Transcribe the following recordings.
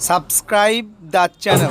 Subscribe the channel.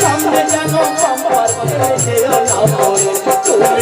সামনে যেন তুমি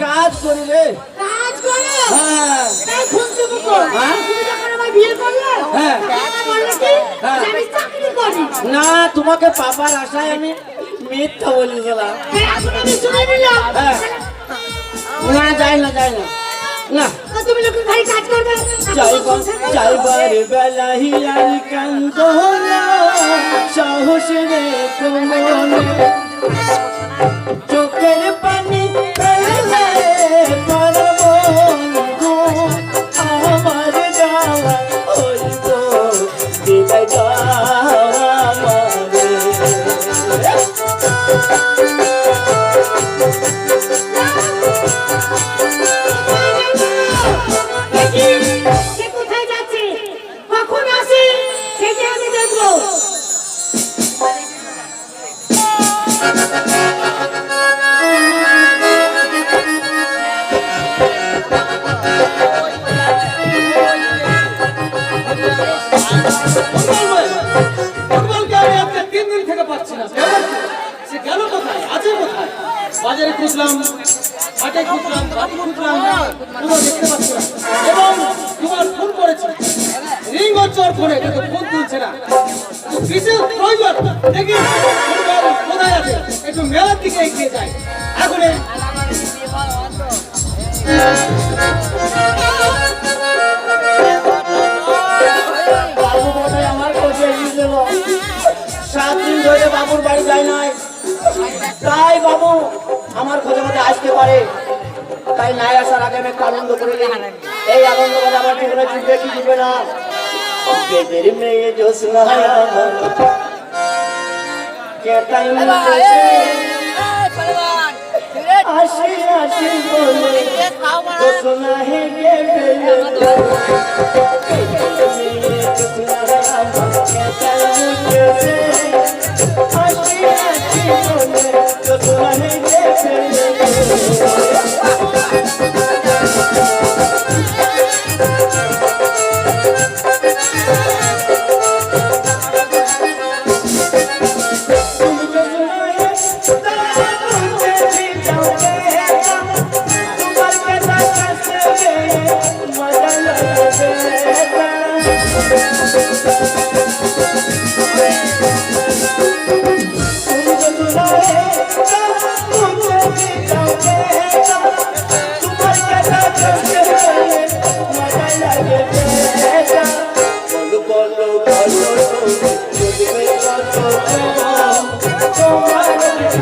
কাজ করি রে কাজ করো? হ্যাঁ। তাই খুন তুমি কর হ্যাঁ? আমার বিয়ে করলে হ্যাঁ। আমার বলল কি? হ্যাঁ। আমি চাকরি করি। না তোমাকে পাপার আশায় আমি মিথ্যা বলেছিলাম তাই হ্যাঁ। না যাই না যাই না। না। তুমি যখন ঘরে কাজ করবে? যাইবার বেলাহি আর কান্দ সাহস রে কোমনে বাজারে খুঁজলাম, হাটে খুঁজলাম, বাড়ি খুঁজলাম, পুরো দেখতে পাচ্ছি না। এবং তোমার ফোন করেছে। রিং হচ্ছে ওর ফোনে কিন্তু ফোন তুলছে না। বিশেষ প্রয়োজন, দেখি কোথায় আছে। একটু মেলার দিকে এগিয়ে যায় এখন সাত দিন ধরে বাবুর বাড়ি যায় নাই। তাই বাবু আমার খোঁজে মধ্যে আসতে পারে। তাই নাই আসার আগে আমি একটু আনন্দ করে। এই আনন্দ মানে আমার জীবনে জুটবে কি জুটবে না। বেদের মেয়ে জোসনা কেটাই আসে আসে বলে। ঘোষণা হেগে ফেলে আসে আসে বলে। ঘোষণা হেগে ফেলে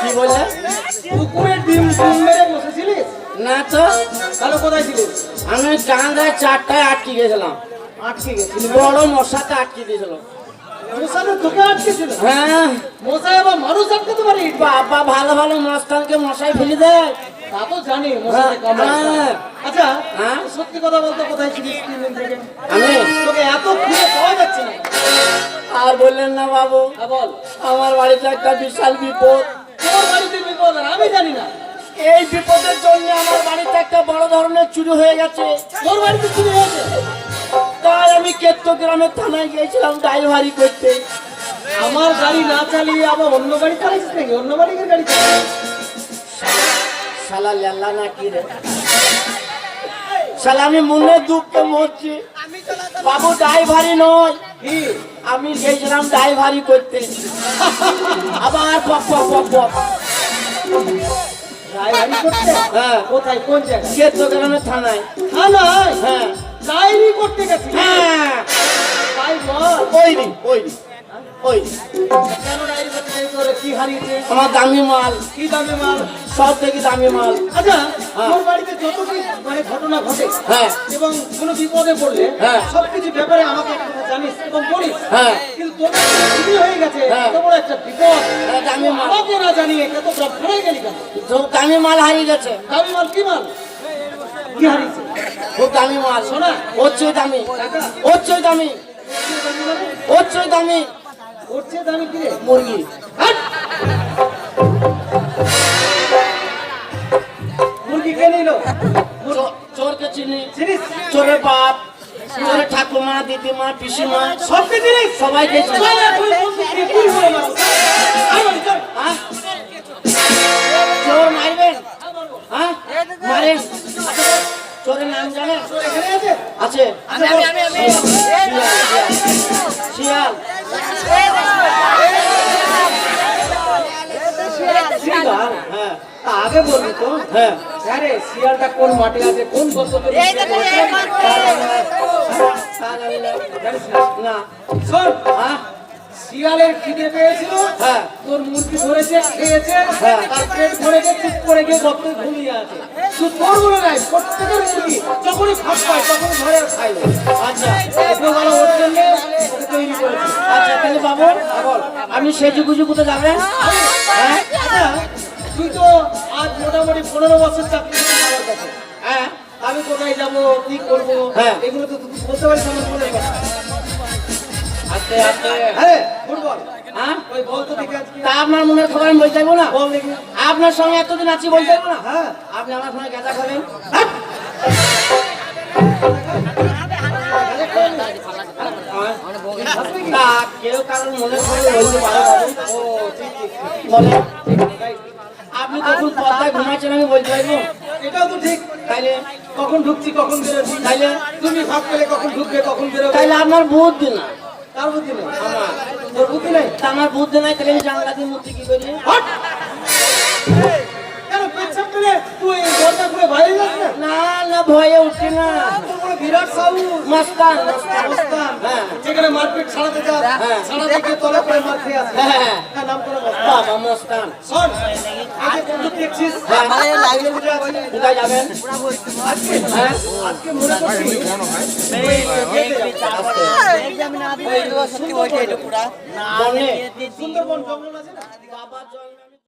কি বললে? পুকুরে ডিম ডিম মেরে বসেছিলিস? না তো। তাহলে কোথায় ছিলিস আমি চারটায় আটকে গেছিলাম। আটকে গেছিল বড় মশাতে আটকে দিয়েছিল। হ্যাঁ। মশাই আবার মানুষ আটকাতে পারি বাবা ভালো ভালো মস্তানকে মশাই ফেলে দেয়। তা তো জানি মশালে কামড়ায় হ্যাঁ। আচ্ছা হ্যাঁ? সত্যি কথা বলতে কোথায় ছিলিস তিন দিন থেকে? আমি? তোকে এত খুঁজে পাওয়া যাচ্ছে না। আর বললেন না বাবু হ্যাঁ বল। আমার বাড়িতে একটা বিশাল বিপদ। তোর বাড়িতে বিপদ? আমি জানি না। এই বিপদের জন্য আমার বাড়িতে একটা বড় ধরনের চুরি হয়ে গেছে। তোর বাড়িতে চুরি হয়েছে? তাই আমি কেত্ত গ্রামের থানায় গিয়েছিলাম ড্রাইভারি করতে। আমার গাড়ি না চালিয়ে আবার অন্য গাড়ি চালাইছিস নাকি? অন্য বাড়ির গাড়ি চালাইছিস? শালা লেল্লা না কি রে? শালা আমি মনে দুঃখে মরছি। বাবু ড্রাইভারি নয়। আমি গেছিলাম ড্রাইভারি করতে। আবার পপ ড্রাইভারি করতে? হ্যাঁ। কোথায়? কোন জায়গায়? কেত্ত গ্রামের থানায়। থানায়? হ্যাঁ। ডায়েরি করতে গেছি। হ্যাঁ। তাই বল। ওইরি ওইরি ওইরি কেন ডায়েরি করতে গেছি কি হারিয়েছে? আমার দামি মাল। কি দামে মাল? সব থেকে দামি মাল। আচ্ছা হ্যাঁ। বাড়িতে যত কি মানে ঘটনা ঘটে হ্যাঁ। এবং কোনো বিপদে পড়লে হ্যাঁ। সবকিছু ব্যাপারে আমাকে জানিস এবং বলিস। হ্যাঁ। কিন্তু তোর চুরি হয়ে গেছে বড় একটা বিপদ দামি মাল। আমাকে না জানিয়ে এত তোরা গেলি কেন? দামি মাল হারিয়ে গেছে। দামি মাল কি মাল? কি হারিয়েছে? খুব দামি মাল? হচ্ছে দামি। টাকা? হচ্ছে দামি। হচ্ছে দামি। ওর চেয়ে দামি কি মুরগি। নিল। চোরকে চিনি। চিনিস চোরের বাপ চোরের ঠাকুমা দিদিমা পিসিমা সবকে চিনিস সবাইকে? চোর মারবেন হ্যাঁ মারেন চোরের নাম জানেন আছে। শিয়াল শিয়াল? আগে বলবি তো। হ্যাঁ। হ্যাঁ রে শিয়ালটা কোন মাঠে আছে কোন বছর না? শোন হ্যাঁ। শিয়ালের খিদে পেয়েছিল হ্যাঁ। তোর মুরগি ধরেছে খেয়েছে হ্যাঁ। তার পেট চুপ করে গিয়ে গপ্প ঘুমিয়ে আছে। শুধু তোর বলে নাই প্রত্যেকের মুরগি যখনই ফাঁক পায় তখন ধরে খাই আচ্ছা এগুলো ভালো ওর জন্য ওকে তৈরি করেছে। আচ্ছা তাহলে কোথায় যাবেন হ্যাঁ? মোটামুটি পনেরো বছর চাকরি করছিস আমার কাছে। হ্যাঁ? আমি কোথায় যাব কি করব হ্যাঁ। এগুলো তো বলতে পারিস আমার আস্তে আস্তে। হ্যাঁ ফুটবল। হ্যাঁ? ওই বল তো দেখে তা আপনার আমি চাইব না? বল দেখি। আপনার সঙ্গে এতদিন আছি বলতে না? হ্যাঁ। আপনি আমার সঙ্গে গেঁদা খাবেন। কেউ মনে বলতে পারে বলে। আপনি দেখুন পর্দায় ঘুমাচ্ছেন আমি বলতে পারব? এটাও তো ঠিক। তাইলে কখন ঢুকছি কখন বেরোচ্ছি? তাইলে তুমি ভাব পেলে কখন ঢুকবে কখন বেরোবে? তাইলে আপনার বুদ্ধি না। তার বুদ্ধি নেই। আমার। তোর বুদ্ধি নেই? তা আমার বুদ্ধি নাই তাহলে আমি জানলা দিয়ে মূর্তি কি করি? হট! তুই দরজা খুলে বাইরে যাস না? না না ভয়ে উঠি না। বিরাট সাহু মস্তান মস্তান। হ্যাঁ। যেখানে মারপিট ছাড়াতে যাস হ্যাঁ। ছাড়াতে গিয়ে তলে করে মার খেয়ে হ্যাঁ। নাম করে মস্তান শোন আগে বন্দুক দেখছিস হ্যাঁ। লাইনে বুঝে কোথায় যাবেন হ্যাঁ আজকে মনে করছি সুন্দরবন জঙ্গল আছে না বাবা জল